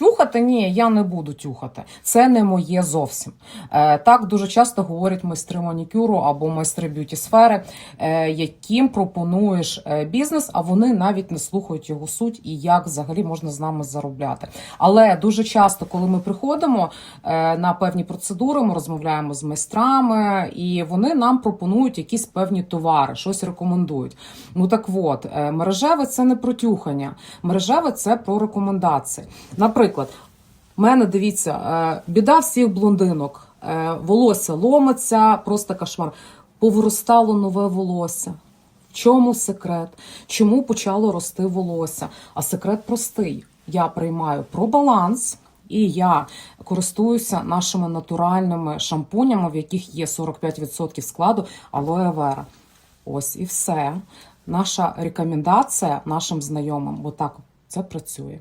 Тюхати ні, я не буду тюхати. Це не моє зовсім. Е, так дуже часто говорять майстри манікюру або майстри б'юті сфери, е, яким пропонуєш е, бізнес, а вони навіть не слухають його суть і як взагалі можна з нами заробляти. Але дуже часто, коли ми приходимо е, на певні процедури, ми розмовляємо з майстрами, і вони нам пропонують якісь певні товари, щось рекомендують. Ну так от, е, мережеве це не про тюхання, мережеве це про рекомендації. Наприклад, в мене дивіться, е, біда всіх блондинок. Е, Волосся ломиться, просто кошмар. Повиростало нове волосся. В чому секрет? Чому почало рости волосся? А секрет простий: я приймаю про баланс. І я користуюся нашими натуральними шампунями, в яких є 45% складу алоe вера. Ось і все. Наша рекомендація нашим знайомим, бо так це працює.